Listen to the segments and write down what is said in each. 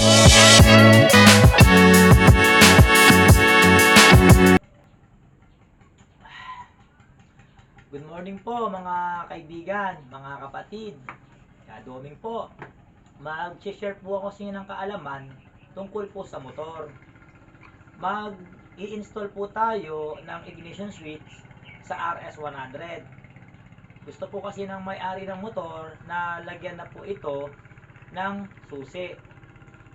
Good morning po mga kaibigan, mga kapatid. Kadoming po. Mag-share po ako sa inyo ng kaalaman tungkol po sa motor. Mag-i-install po tayo ng ignition switch sa RS100. Gusto po kasi ng may-ari ng motor na lagyan na po ito ng susi.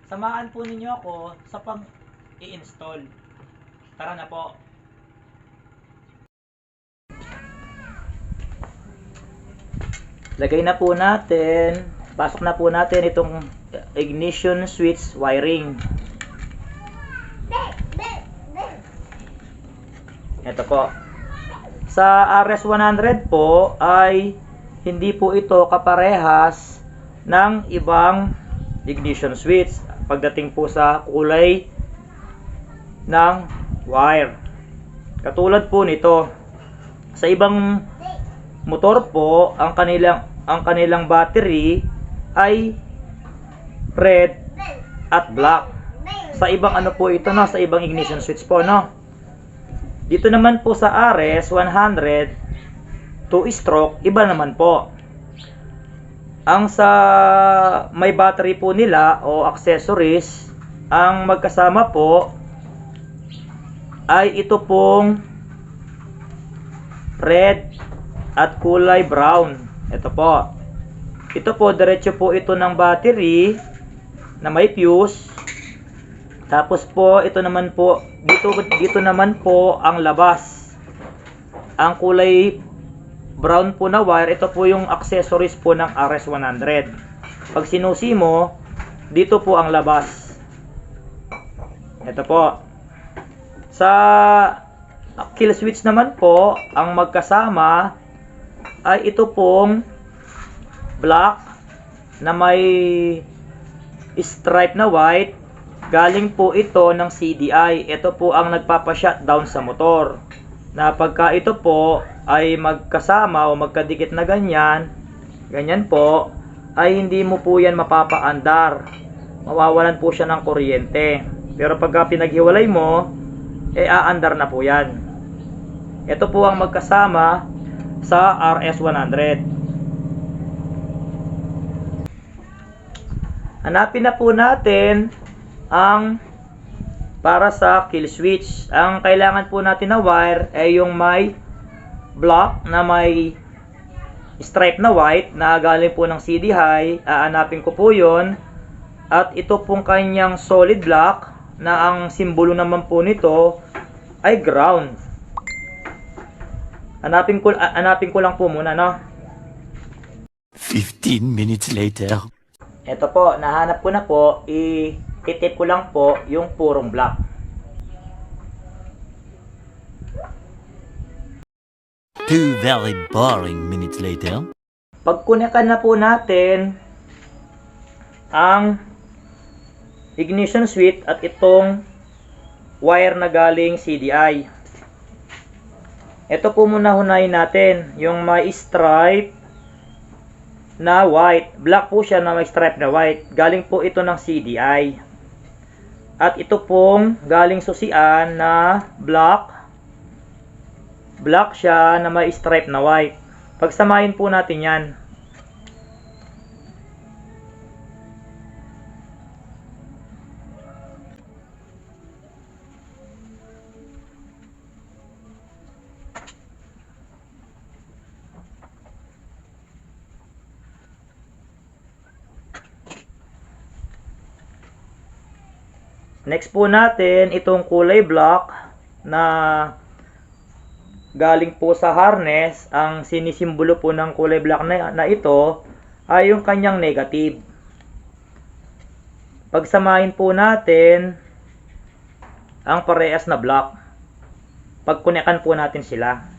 Samahan po ninyo ako sa pag-i-install. Tara na po. Lagay na po natin, pasok na po natin itong ignition switch wiring. Ito po. Sa RS100 po ay hindi po ito kaparehas ng ibang ignition switch pagdating po sa kulay ng wire. Katulad po nito. Sa ibang motor po, ang kanilang ang kanilang battery ay red at black. Sa ibang ano po ito no, sa ibang ignition switch po no. Dito naman po sa RS 100 2 stroke, iba naman po. Ang sa may battery po nila o accessories, ang magkasama po ay ito pong red at kulay brown. Ito po. Ito po, diretso po ito ng battery na may fuse. Tapos po, ito naman po, dito, dito naman po ang labas. Ang kulay brown po na wire, ito po yung accessories po ng RS100. Pag sinusi mo, dito po ang labas. Ito po. Sa kill switch naman po, ang magkasama ay ito pong black na may stripe na white. Galing po ito ng CDI. Ito po ang nagpapa-shutdown sa motor. Na pagka ito po ay magkasama o magkadikit na ganyan, ganyan po, ay hindi mo po yan mapapaandar. Mawawalan po siya ng kuryente. Pero pagka pinaghiwalay mo, eh aandar na po yan. Ito po ang magkasama sa RS100. Hanapin na po natin ang para sa kill switch. Ang kailangan po natin na wire ay yung may block na may stripe na white na galing po ng CD high. Aanapin ko po yon At ito pong kanyang solid block na ang simbolo naman po nito ay ground. Hanapin ko, hanapin ko lang po muna, no? 15 minutes later. Ito po, nahanap ko na po, i-tip ko lang po yung purong black. Two very boring minutes later. Pag kunekan na po natin ang ignition switch at itong wire na galing CDI. Ito po muna hunayin natin, yung may stripe na white. Black po siya na may stripe na white. Galing po ito ng CDI. At ito pong galing susian na black. Black siya na may stripe na white. Pagsamahin po natin yan. Next po natin itong kulay black na galing po sa harness. Ang sinisimbolo po ng kulay black na, na ito ay yung kanyang negative. Pagsamahin po natin ang parehas na block. Pagkunekan po natin sila.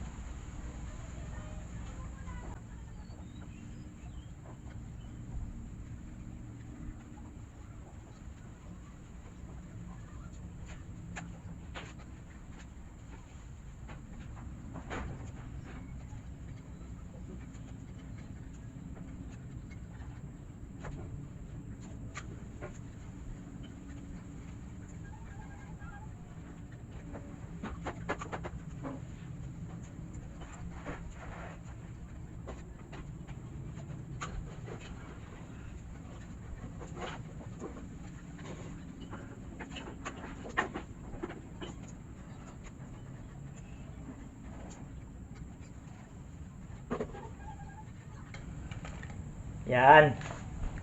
Yan.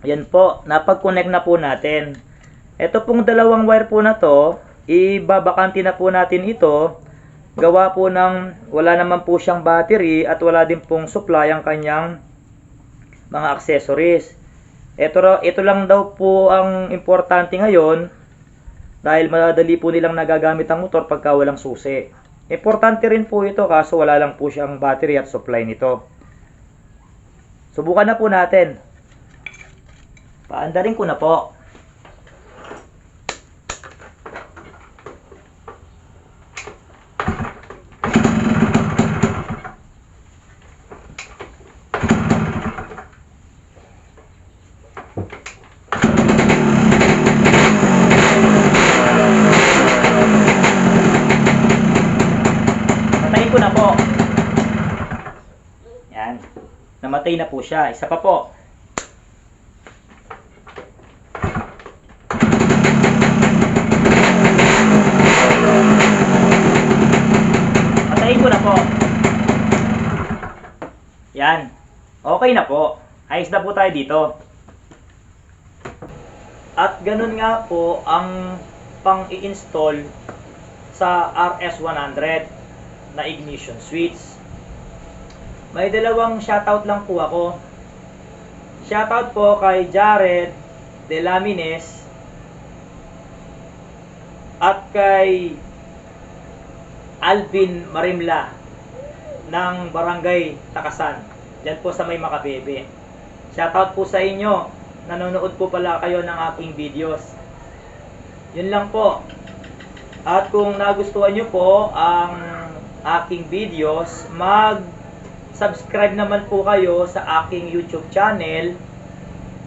Yan po, napag-connect na po natin. Ito pong dalawang wire po na to, ibabakanti na po natin ito. Gawa po ng wala naman po siyang battery at wala din pong supply ang kanyang mga accessories. Ito, ito lang daw po ang importante ngayon dahil madadali po nilang nagagamit ang motor pagka walang susi. Importante rin po ito kaso wala lang po siyang battery at supply nito. Subukan na po natin. Paandarin ko na po. Ko na po. Namatay na po siya. Isa pa po. Patayin ko na po. Yan. Okay na po. Ayos na po tayo dito. At ganun nga po ang pang i-install sa RS100 na ignition switch. May dalawang shoutout lang po ako. Shoutout po kay Jared De Lamines at kay Alvin Marimla ng Barangay Takasan. Diyan po sa may Makabebe. Shoutout po sa inyo. Nanonood po pala kayo ng aking videos. Yun lang po. At kung nagustuhan nyo po ang aking videos, mag-subscribe naman po kayo sa aking YouTube channel.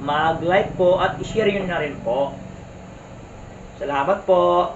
Mag-like po at i-share nyo na rin po. Salamat po.